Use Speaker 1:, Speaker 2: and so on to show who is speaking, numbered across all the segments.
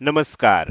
Speaker 1: नमस्कार.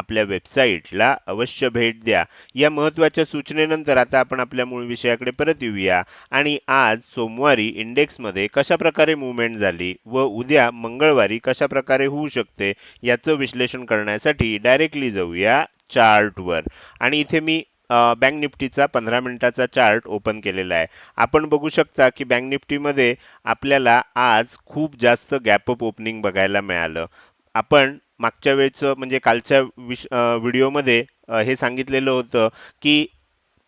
Speaker 1: आपल्या वेबसाईटला अवश्य भेट द्या. या महत्त्वाच्या सूचनेनंतर आता आपण आपल्या मूळ विषयाकडे परत येऊया. आणि आज सोमवारी इंडेक्समध्ये कशा प्रकारे मुवमेंट झाली व उद्या मंगळवारी कशा प्रकारे होऊ शकते याचं विश्लेषण करण्यासाठी डायरेक्टली जाऊया चार्टवर आणि इथे मी बँक निफ्टीचा पंधरा मिनिटाचा चार्ट ओपन केलेला आहे. आपण बघू शकता की बँक निफ्टीमध्ये आपल्याला आज खूप जास्त गॅप अप ओपनिंग बघायला मिळालं. आपण मागच्या वेळचं म्हणजे कालच्या विश व्हिडिओमध्ये हे सांगितलेलं होतं की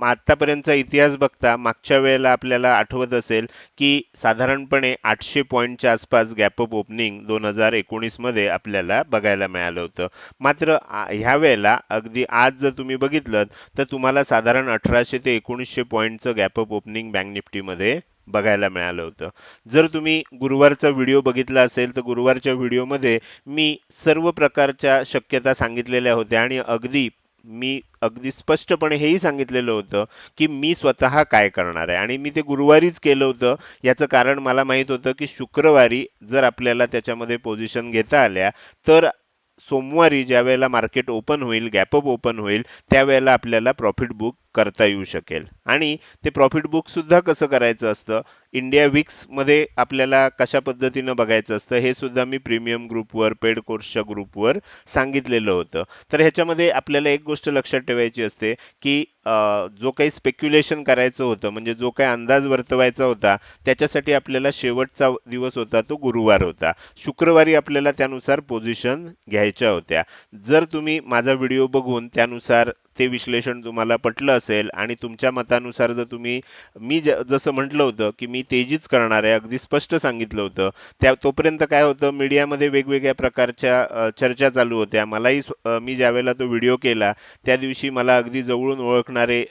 Speaker 1: आतापर्यंतचा इतिहास बघता मागच्या वेळेला आपल्याला आठवत असेल की साधारणपणे आठशे पॉईंटच्या आसपास गॅप अप ओपनिंग दोन हजार एकोणीसमध्ये आपल्याला बघायला मिळालं होतं. मात्र ह्या वेळेला अगदी आज जर तुम्ही बघितलं तर तुम्हाला साधारण अठराशे ते एकोणीसशे पॉईंटचं गॅप अप ओपनिंग बँक निफ्टीमध्ये बघायला मिळालं होतं. जर तुम्ही गुरुवारचा व्हिडिओ बघितला असेल तर गुरुवारच्या व्हिडिओमध्ये मी सर्व प्रकारच्या शक्यता सांगितलेल्या होत्या आणि अगदी मी अगदी स्पष्टपणे हेही सांगितलेलं होतं की मी स्वतः काय करणार आहे. आणि मी ते गुरुवारीच केलं होतं. याचं कारण मला माहीत होतं की शुक्रवारी जर आपल्याला त्याच्यामध्ये पोझिशन घेता आल्या तर सोमवारी ज्या वेळेला मार्केट ओपन होईल गॅपअप ओपन होईल त्यावेळेला आपल्याला प्रॉफिट बुक करता येऊ शकेल. आणि ते प्रॉफिट बुक सुद्धा कसं करायचं असतं? इंडिया विक्समध्ये आपल्याला कशा पद्धतीनं बघायचं असतं? हे सुद्धा मी प्रीमियम ग्रुपवर पेड कोर्सच्या ग्रुपवर सांगितलेलं होतं. तर ह्याच्यामध्ये आपल्याला एक गोष्ट लक्षात ठेवायची असते की जो काही स्पेक्युलेशन करायचं होतं म्हणजे जो काही अंदाज वर्तवायचा होता त्याच्यासाठी आपल्याला शेवटचा दिवस होता तो गुरुवार होता. शुक्रवारी आपल्याला त्यानुसार पोझिशन घ्यायच्या होत्या. जर तुम्ही माझा व्हिडिओ बघून त्यानुसार ते विश्लेषण तुम्हाला पटलं असेल आणि तुमच्या मतानुसार जर तुम्ही मी जसं म्हटलं होतं की मी तेजीच करणार आहे अगदी स्पष्ट सांगितलं होतं. त्या तोपर्यंत काय होतं मीडियामध्ये वेगवेगळ्या प्रकारच्या चर्चा चालू होत्या. मलाही मी ज्यावेळेला तो व्हिडिओ केला त्या दिवशी मला अगदी जवळून ओळखणारे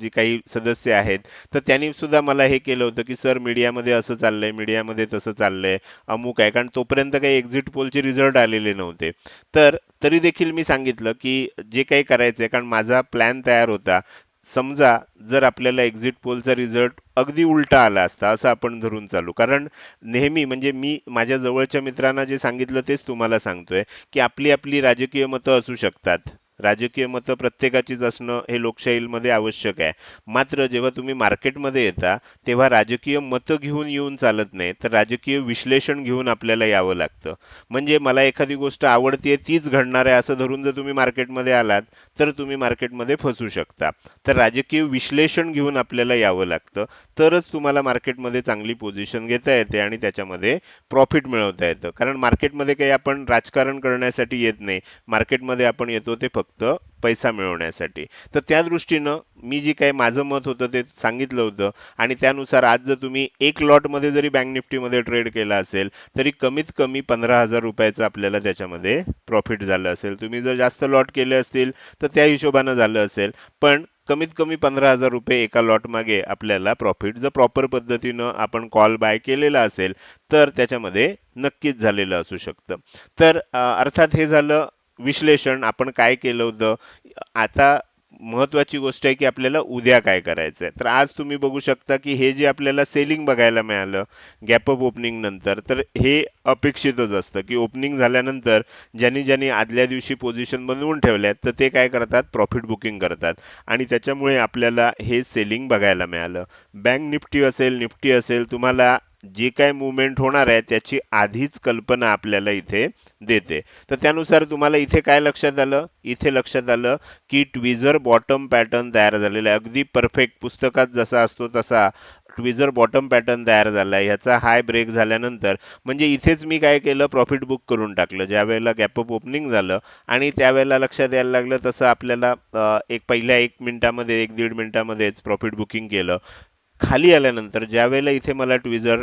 Speaker 1: जे काही सदस्य आहेत तर त्यांनी सुद्धा मला हे केलं होतं की सर मीडियामध्ये असं चाललंय मीडियामध्ये तसं चाललंय अमुक आहे. कारण तोपर्यंत काही एक्झिट पोलचे रिझल्ट आलेले नव्हते. तर तरी देखील मी सांगितलं की जे काही करायचंय कारण माझा प्लॅन तयार होता. समजा जर आपल्याला एक्झिट पोलचा रिझल्ट अगदी उलटा आला असता असं आपण धरून चालू. कारण नेहमी म्हणजे मी माझ्या जवळच्या मित्रांना जे सांगितलं तेच तुम्हाला सांगतोय की आपली आपली राजकीय मतं असू शकतात. राजकीय मतं प्रत्येकाचीच असणं हे लोकशाहीमध्ये आवश्यक आहे. मात्र जेव्हा तुम्ही मार्केटमध्ये येता तेव्हा राजकीय मतं घेऊन येऊन चालत नाही तर राजकीय विश्लेषण घेऊन आपल्याला यावं लागतं. म्हणजे मला एखादी गोष्ट आवडतीये तीच घडणार आहे असं धरून जर तुम्ही मार्केटमध्ये आलात तर तुम्ही मार्केटमध्ये फसू शकता. तर राजकीय विश्लेषण घेऊन आपल्याला यावं लागतं. तरच तुम्हाला मार्केटमध्ये चांगली पोझिशन घेता येते आणि त्याच्यामध्ये प्रॉफिट मिळवता येतं. कारण मार्केटमध्ये काही आपण राजकारण करण्यासाठी येत नाही. मार्केटमध्ये आपण येतो ते फक्त फक्त पैसा मिळवण्यासाठी. तर त्या दृष्टीनं मी जी काही माझं मत होतं ते सांगितलं होतं. आणि त्यानुसार आज जर तुम्ही एक लॉटमध्ये जरी बँक निफ्टीमध्ये ट्रेड केला असेल तरी कमीत कमी पंधरा हजार रुपयाचं आपल्याला त्याच्यामध्ये प्रॉफिट झालं असेल. तुम्ही जर जास्त लॉट केले असतील तर त्या हिशोबानं झालं असेल. पण कमीत कमी पंधरा हजार रुपये एका लॉट मागे आपल्याला प्रॉफिट जर प्रॉपर पद्धतीनं आपण कॉल बाय केलेला असेल तर त्याच्यामध्ये नक्कीच झालेलं असू शकतं. तर अर्थात हे झालं विश्लेषण आपण काय केलं होतं? आता महत्वाची गोष्ट आहे की आपल्याला उद्या काय करायचं आहे तर आज तुम्ही बघू शकता की हे जे आपल्याला सेलिंग बघायला मिळालं गॅपअप ओपनिंग नंतर तर हे अपेक्षितच असतं की ओपनिंग झाल्यानंतर ज्यांनी ज्यांनी आदल्या दिवशी पोझिशन बनवून ठेवल्यात तर ते काय करतात? प्रॉफिट बुकिंग करतात. आणि त्याच्यामुळे आपल्याला हे सेलिंग बघायला मिळालं. बँक निफ्टी असेल निफ्टी असेल तुम्हाला जे काय मुवमेंट होणार आहे त्याची आधीच कल्पना आपल्याला इथे देते. तर त्यानुसार तुम्हाला इथे काय लक्षात आलं? इथे लक्षात आलं की ट्विझर बॉटम पॅटर्न तयार झालेला आहे. अगदी परफेक्ट पुस्तकात जसा असतो तसा ट्विझर बॉटम पॅटर्न तयार झाला ह्याचा हाय ब्रेक झाल्यानंतर म्हणजे इथेच मी काय केलं? प्रॉफिट बुक करून टाकलं. ज्या वेळेला गॅपअप ओपनिंग झालं आणि त्यावेळेला लक्षात यायला लागलं तसं आपल्याला एक पहिल्या एक मिनिटामध्ये एक दीड मिनिटामध्येच प्रॉफिट बुकिंग केलं. खाली आल्यानंतर ज्या वेळेला इथे मला ट्विझर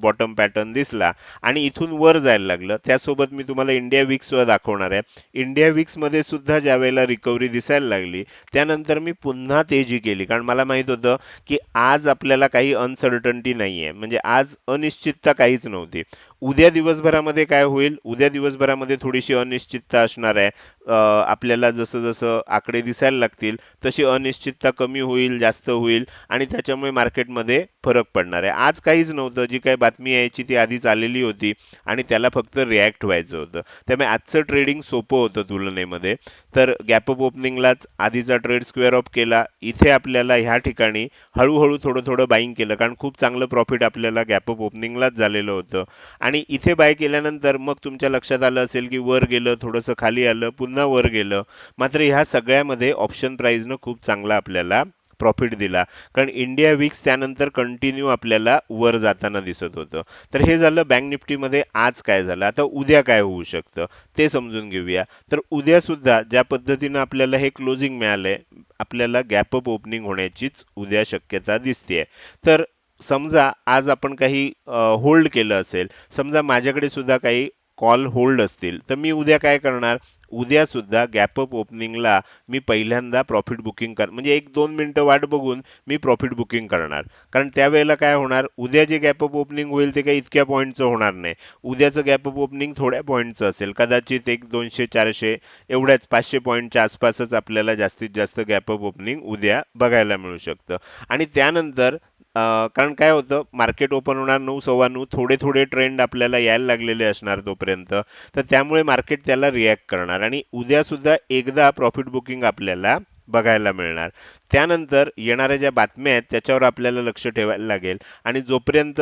Speaker 1: बॉटम पॅटर्न दिसला आणि इथून वर जायला लागलं त्यासोबत मी तुम्हाला इंडिया विक्स दाखवणार आहे. इंडिया विक्समध्ये सुद्धा ज्या वेळेला रिकव्हरी दिसायला लागली त्यानंतर मी पुन्हा तेजी केली. कारण मला माहीत होतं की आज आपल्याला काही अनसर्टन्टी नाही आहे म्हणजे आज अनिश्चितता काहीच नव्हती. उद्या दिवसभरामध्ये काय होईल? उद्या दिवसभरामध्ये थोडीशी अनिश्चितता असणार आहे. आपल्याला जसं जसं आकडे दिसायला लागतील तशी अनिश्चितता कमी होईल जास्त होईल आणि त्याच्यामुळे मार्केटमध्ये फरक पडणार आहे. आज काहीच नव्हतं. जी काही बातमी यायची ती आधीच आलेली होती आणि त्याला फक्त रिॲक्ट व्हायचं होतं. त्यामुळे आजचं ट्रेडिंग सोपं होतं तुलनेमध्ये. तर गॅप अप ओपनिंगलाच आधीचा ट्रेड स्क्वेअर ऑफ केला. इथे आपल्याला ह्या ठिकाणी हळूहळू थोडं थोडं बाईंग केलं. कारण खूप चांगलं प्रॉफिट आपल्याला गॅप अप ओपनिंगलाच झालेलं होतं. आणि इथे बाय केल्यानंतर मग तुमच्या लक्षात आलं असेल की वर गेलं थोडंसं खाली आलं पुन्हा वर गेलं. मात्र ह्या सगळ्यामध्ये ऑप्शन प्राईजनं खूप चांगला आपल्याला प्रॉफिट दिला. कारण इंडिया विक्स त्यानंतर कंटिन्यू आपल्याला वर जाताना दिसत होतं. तर हे झालं बँक निफ्टीमध्ये आज काय झालं? आता उद्या काय होऊ शकतं? ते समजून घेऊया. तर उद्या सुद्धा ज्या पद्धतीनं आपल्याला हे क्लोजिंग मिळालंय आपल्याला गॅपअप ओपनिंग होण्याचीच उद्या शक्यता दिसते तर समजा आज आपण काही होल्ड केलं असेल समजा माझ्याकडे सुद्धा काही कॉल होल्ड असतील तर मी उद्या काय करणार? उद्या सुद्धा ओपनिंगला मी पहिल्यांदा प्रॉफिट बुकिंग कर म्हणजे एक दोन मिनटं वाट बघून मी प्रॉफिट बुकिंग करणार. कारण त्यावेळेला काय होणार? उद्या जे गॅपअप ओपनिंग होईल ते काही इतक्या पॉईंटचं होणार नाही. उद्याचं गॅपअप ओपनिंग थोड्या पॉईंटचं असेल. कदाचित एक दोनशे चारशे एवढ्याच पाचशे पॉईंटच्या आसपासच आपल्याला जास्तीत जास्त गॅपअप ओपनिंग उद्या बघायला मिळू शकतं. आणि त्यानंतर कारण काय होतं मार्केट ओपन होणार नऊ सव्वा नऊ थोडे थोडे ट्रेंड आपल्याला यायला लागलेले असणार तोपर्यंत. तर त्यामुळे मार्केट त्याला रिॲक्ट करणार आणि उद्यासुद्धा एकदा प्रॉफिट बुकिंग आपल्याला बघायला मिळणार. त्यानंतर येणाऱ्या ज्या बातम्या आहेत त्याच्यावर आपल्याला लक्ष ठेवायला लागेल. आणि जोपर्यंत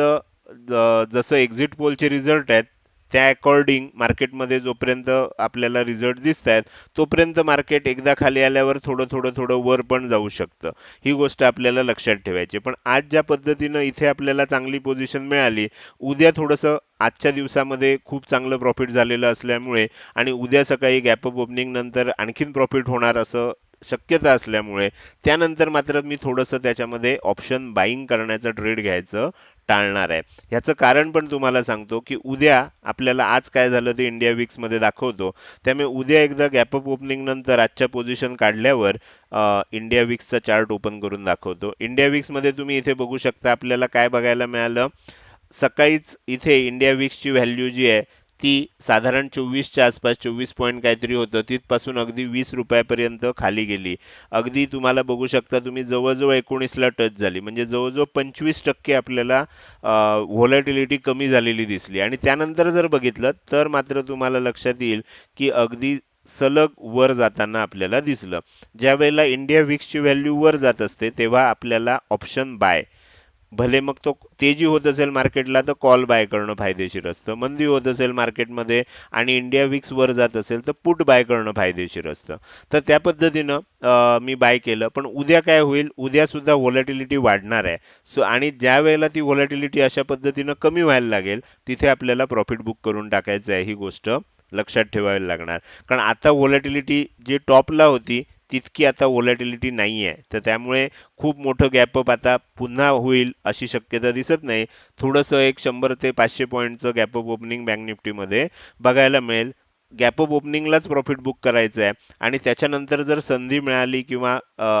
Speaker 1: ज- जसं एक्झिट पोलचे रिझल्ट आहेत त्या अकॉर्डिंग मार्केटमध्ये जोपर्यंत आपल्याला रिझल्ट दिसत आहेत तोपर्यंत मार्केट एकदा खाली आल्यावर थोडं थोडं थोडं वर पण जाऊ शकतं. ही गोष्ट आपल्याला लक्षात ठेवायची. पण आज ज्या पद्धतीनं इथे आपल्याला चांगली पोझिशन मिळाली उद्या थोडंसं आजच्या दिवसामध्ये खूप चांगलं प्रॉफिट झालेलं असल्यामुळे आणि उद्या सकाळी गॅपअप ओपनिंग नंतर आणखीन प्रॉफिट होणार असं शक्यता असल्यामुळे त्यानंतर मात्र मी थोडंसं त्याच्यामध्ये ऑप्शन बाईंग करण्याचं ट्रेड घ्यायचं टाळणार आहे. ह्याचं कारण पण तुम्हाला सांगतो की उद्या आपल्याला आज काय झालं ते इंडिया विक्समध्ये दाखवतो. त्यामुळे उद्या एकदा गॅपअप ओपनिंग नंतर आजच्या पोझिशन काढल्यावर इंडिया विक्सचा चार्ट ओपन करून दाखवतो. इंडिया विक्समध्ये तुम्ही इथे बघू शकता आपल्याला काय बघायला मिळालं. सकाळीच इथे इंडिया विक्सची व्हॅल्यू जी आहे ती साधारण चोवीसच्या आसपास चोवीस पॉईंट काहीतरी होतं. तिथपासून अगदी वीस रुपयापर्यंत खाली गेली. अगदी तुम्हाला बघू शकता तुम्ही जवळजवळ एकोणीसला टच झाली. म्हणजे जवळजवळ पंचवीस टक्के आपल्याला व्हॉलॅटिलिटी कमी झालेली दिसली. आणि त्यानंतर जर बघितलं तर मात्र तुम्हाला लक्षात येईल की अगदी सलग वर जाताना आपल्याला दिसलं. ज्या वेळेला इंडिया विक्सची व्हॅल्यू वर जात असते तेव्हा आपल्याला ऑप्शन बाय भले मग तो तेजी होत असेल मार्केटला तर कॉल बाय करणं फायदेशीर असतं. मंदी होत असेल मार्केटमध्ये आणि इंडिया विक्स वर जात असेल तर पुट बाय करणं फायदेशीर असतं. तर त्या पद्धतीनं मी बाय केलं. पण उद्या काय होईल? उद्या सुद्धा व्हॉलॅटिलिटी वाढणार आहे. सो आणि ज्या वेळेला ती व्हॉलॅटिलिटी अशा पद्धतीनं कमी व्हायला लागेल तिथे आपल्याला प्रॉफिट बुक करून टाकायचं आहे. ही गोष्ट लक्षात ठेवायला लागणार. कारण आता व्हॉलॅटिलिटी जी टॉपला होती तितकी आता व्हॉलॅटिलिटी नाही आहे तर त्यामुळे खूप मोठं गॅपअप आता पुन्हा होईल अशी शक्यता दिसत नाही. थोडंसं एक शंभर ते पाचशे पॉईंटचं गॅपअप ओपनिंग बँक निफ्टीमध्ये बघायला मिळेल. गॅपअप ओपनिंगलाच प्रॉफिट बुक करायचं आहे आणि त्याच्यानंतर जर संधी मिळाली किंवा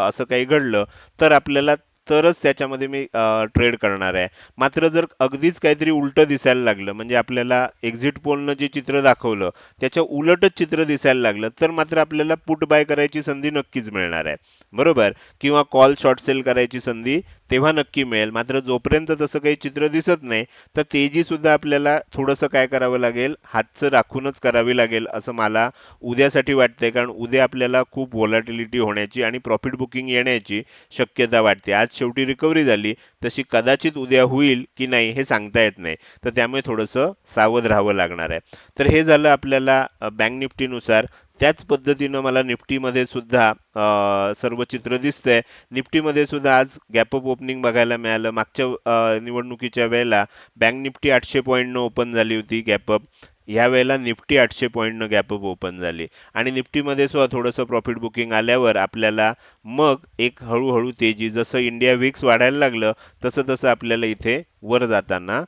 Speaker 1: असं काही घडलं तर आपल्याला तरच त्याच्यामध्ये मी ट्रेड करणार आहे. मात्र जर अगदीच काहीतरी उलटं दिसायला लागलं म्हणजे आपल्याला एक्झिट पोलनं जे चित्र दाखवलं त्याच्या उलटच चित्र दिसायला लागलं तर मात्र आपल्याला पुट बाय करायची संधी नक्कीच मिळणार आहे. बरोबर? किंवा कॉल शॉर्ट सेल करायची संधी तेव्हा नक्की मिळेल. मात्र जोपर्यंत तसं काही चित्र दिसत नाही तर तेजी सुद्धा आपल्याला थोडंसं काय करावं लागेल? हातचं राखूनच करावी लागेल असं मला उद्यासाठी वाटतंय. कारण उद्या आपल्याला खूप व्हॉलॅटिलिटी होण्याची आणि प्रॉफिट बुकिंग येण्याची शक्यता वाटते. आज शेवटी रिकव्हरी झाली तशी कदाचित उद्या होईल की नाही हे सांगता येत नाही. तर त्यामुळे थोडंसं सावध राहावं लागणार आहे. तर हे झालं आपल्याला बँक निफ्टीनुसार त्याच पद्धतीनं मला निफ्टीमध्ये सुद्धा सर्व चित्र दिसतंय. निफ्टीमध्ये सुद्धा आज गॅप अप ओपनिंग बघायला मिळालं. मागच्या निवडणुकीच्या वेळेला बँक निफ्टी आठशे पॉईंटनं ओपन झाली होती गॅपअप ह्या वेळेला निफ्टी आठशे पॉईंटनं गॅपअप ओपन झाली. आणि निफ्टीमध्ये सुद्धा थोडंसं प्रॉफिट बुकिंग आल्यावर आपल्याला मग एक हळूहळू तेजी जसं इंडिया विक्स वाढायला लागलं तसं तसं आपल्याला इथे वर जाताना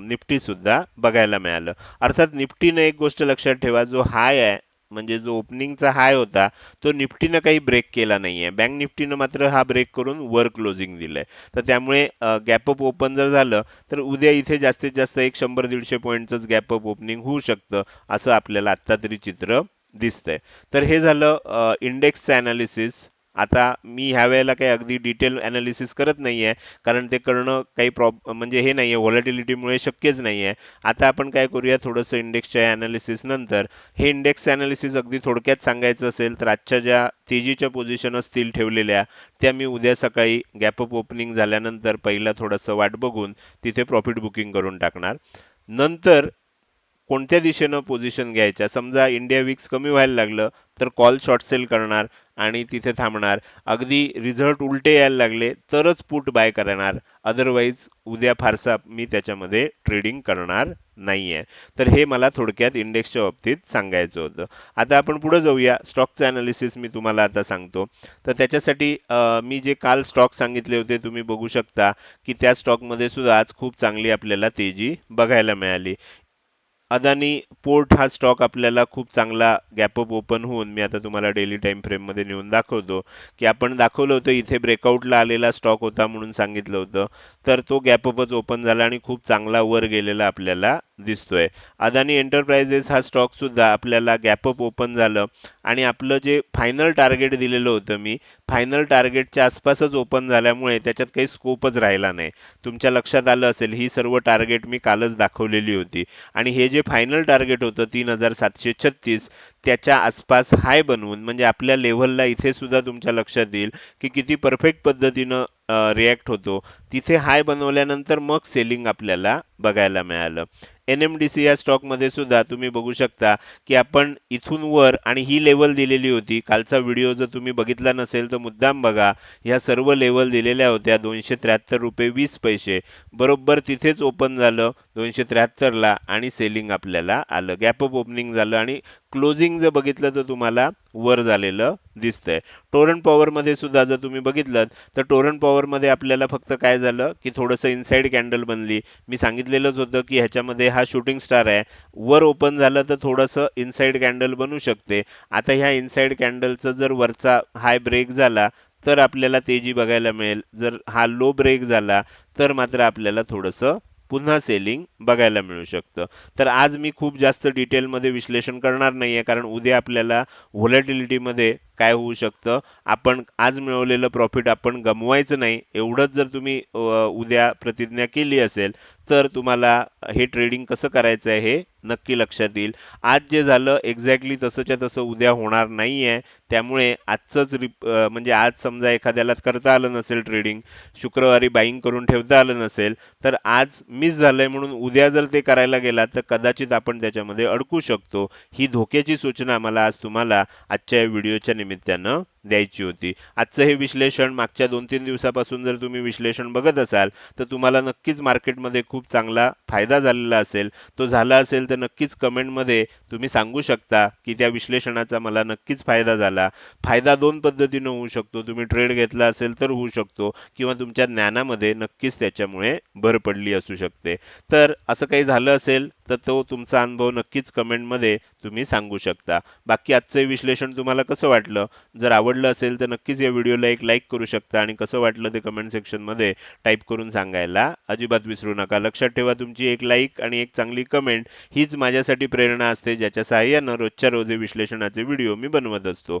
Speaker 1: निफ्टीसुद्धा बघायला मिळालं. अर्थात निफ्टीनं एक गोष्ट लक्षात ठेवा जो हाय आहे म्हणजे जो ओपनिंगचा हाय होता तो निफ्टीनं काही ब्रेक केला नाहीये. बँक निफ्टीनं मात्र हा ब्रेक करून वर क्लोजिंग दिलंय. तर त्यामुळे गॅपअप ओपन जर झालं तर उद्या इथे जास्तीत जास्त एक शंभर दीडशे पॉईंटचंच गॅपअप ओपनिंग होऊ शकतं असं आपल्याला आत्ता तरी चित्र दिसतंय. तर हे झालं इंडेक्सचं अनालिसिस आता मी ह्या वेळेला काही अगदी डिटेल ॲनालिसिस करत नाही आहे कारण ते करणं काही प्रॉब म्हणजे हे नाही आहे व्हॉलेटिलिटीमुळे शक्यच नाही आहे आता आपण काय करूया थोडंसं इंडेक्सच्या ॲनालिसिसनंतर हे इंडेक्स ॲनालिसिस अगदी थोडक्यात सांगायचं असेल तर आजच्या ज्या तेजीच्या पोझिशन असतील ठेवलेल्या त्या मी उद्या सकाळी गॅपअप ओपनिंग झाल्यानंतर पहिला थोडंसं वाट बघून तिथे प्रॉफिट बुकिंग करून टाकणार. नंतर कोणत्या दिशेनं पोझिशन घ्यायच्या समजा इंडिया विक्स कमी व्हायला लागलं तर कॉल शॉर्ट सेल करणार आणि तिथे थांबणार. अगदी रिझल्ट उलटे यायला लागले तरच पुट बाय करणार. अदरवाईज उद्या फारसा मी त्याच्यामध्ये ट्रेडिंग करणार नाहीये. तर हे मला थोडक्यात इंडेक्सच्या बाबतीत सांगायचं होतं. आता आपण पुढे जाऊया. स्टॉकचं अनालिसिस मी तुम्हाला आता सांगतो. तर त्याच्यासाठी मी जे काल स्टॉक सांगितले होते तुम्ही बघू शकता की त्या स्टॉकमध्ये सुद्धा आज खूप चांगली आपल्याला तेजी बघायला मिळाली. अदानी पोर्ट हा स्टॉक आपल्याला खूप चांगला गॅपअप ओपन होऊन मी आता तुम्हाला डेली टाईम फ्रेममध्ये नेऊन दाखवतो की आपण दाखवलं होतं इथे ब्रेकआउटला आलेला स्टॉक होता म्हणून सांगितलं होतं तर तो गॅपअपच ओपन झाला आणि खूप चांगला वर गेलेला आपल्याला दिसतोय. अदानी एंटरप्राइजेस हा स्टॉक सुद्धा आपल्याला गॅपअप ओपन झालं आणि आपलं जे फायनल टार्गेट दिलेलं होतं मी फायनल टार्गेटच्या आसपासच ओपन झाल्यामुळे त्याच्यात काही स्कोपच राहिला नाही. तुमच्या लक्षात आलं असेल ही सर्व टार्गेट मी कालच दाखवलेली होती आणि हे जे फायनल टार्गेट होतं तीन हजार सातशे छत्तीस त्याच्या आसपास हाय बनवून म्हणजे आपल्या लेव्हलला इथे सुद्धा तुमच्या लक्षात येईल की किती परफेक्ट पद्धतीनं रिॲक्ट होतो. तिथे हाय बनवल्यानंतर मग सेलिंग आपल्याला बघायला मिळालं. एन एम डी सी या स्टॉकमध्ये सुद्धा तुम्ही बघू शकता की आपण इथून वर आणि ही लेवल दिलेली होती. कालचा व्हिडिओ जर तुम्ही बघितला नसेल तर मुद्दाम बघा. ह्या सर्व लेवल दिलेल्या होत्या. दोनशे त्र्याहत्तर रुपये वीस पैसे. बरोबर तिथेच ओपन झालं दोनशे त्र्याहत्तरला आणि सेलिंग आपल्याला आलं. गॅप अप ओपनिंग झालं आणि क्लोजिंग जर बघितलं तर तुम्हाला वर झालेलं दिसतंय. टोरंट पॉवरमध्ये सुद्धा जर तुम्ही बघितलं तर टोरंट पॉवरमध्ये आपल्याला फक्त काय झालं की थोडंसं इनसाईड कॅन्डल बनली. मी सांगितलेलंच होतं की ह्याच्यामध्ये हा शूटिंग स्टार आहे. वर ओपन झालं तर थोडंसं इनसाईड कॅन्डल बनू शकते. आता ह्या इनसाईड कॅन्डलचं जर वरचा हाय ब्रेक झाला तर आपल्याला तेजी बघायला मिळेल. जर हा लो ब्रेक झाला तर मात्र आपल्याला थोडंसं पुन्हा सेलिंग बघायला मिळू शकतं. तर आज मी खूप जास्त डिटेलमध्ये विश्लेषण करणार नाही आहे कारण उद्या आपल्याला व्हॉलेटिलिटीमध्ये काय होऊ शकतं? आपण आज मिळवलेलं प्रॉफिट आपण गमवायचं नाही. एवढंच जर तुम्ही उद्या प्रतिज्ञा केली असेल तर तुम्हाला हे ट्रेडिंग कसं करायचं आहे हे नक्की लक्षात येईल. आज जे झालं एक्झॅक्टली तसंच्या तसं उद्या होणार नाही आहे त्यामुळे आजचंच रिप म्हणजे आज समजा एखाद्याला करता आलं नसेल ट्रेडिंग शुक्रवारी बाईंग करून ठेवता आलं नसेल तर आज मिस झालंय म्हणून उद्या जर ते करायला गेला तर कदाचित आपण त्याच्यामध्ये अडकू शकतो. ही धोक्याची सूचना मला आज तुम्हाला आजच्या व्हिडिओच्या निमित्त निमित्तानं द्यायची होती. आजचं हे विश्लेषण मागच्या दोन तीन दिवसापासून जर तुम्ही विश्लेषण बघत असाल तर तुम्हाला नक्कीच मार्केटमध्ये खूप चांगला फायदा झालेला असेल. तो झाला असेल तर नक्कीच कमेंटमध्ये तुम्ही सांगू शकता की त्या विश्लेषणाचा मला नक्कीच फायदा झाला. फायदा दोन पद्धतीनं होऊ शकतो. तुम्ही ट्रेड घेतला असेल तर होऊ शकतो किंवा तुमच्या ज्ञानामध्ये नक्कीच त्याच्यामुळे भर पडली असू शकते. तर असं काही झालं असेल तर तो तुमचा अनुभव नक्कीच कमेंटमध्ये तुम्ही सांगू शकता. बाकी आजचं विश्लेषण तुम्हाला कसं वाटलं? जर आवडलं असेल तर नक्कीच या व्हिडिओला एक लाईक करू शकता आणि कसं वाटलं ते कमेंट सेक्शनमध्ये टाईप करून सांगायला अजिबात विसरू नका. लक्षात ठेवा तुमची एक लाईक आणि एक चांगली कमेंट हीच माझ्यासाठी प्रेरणा असते ज्याच्या सहाय्यानं रोजच्या रोज विश्लेषणाचे व्हिडिओ मी बनवत असतो.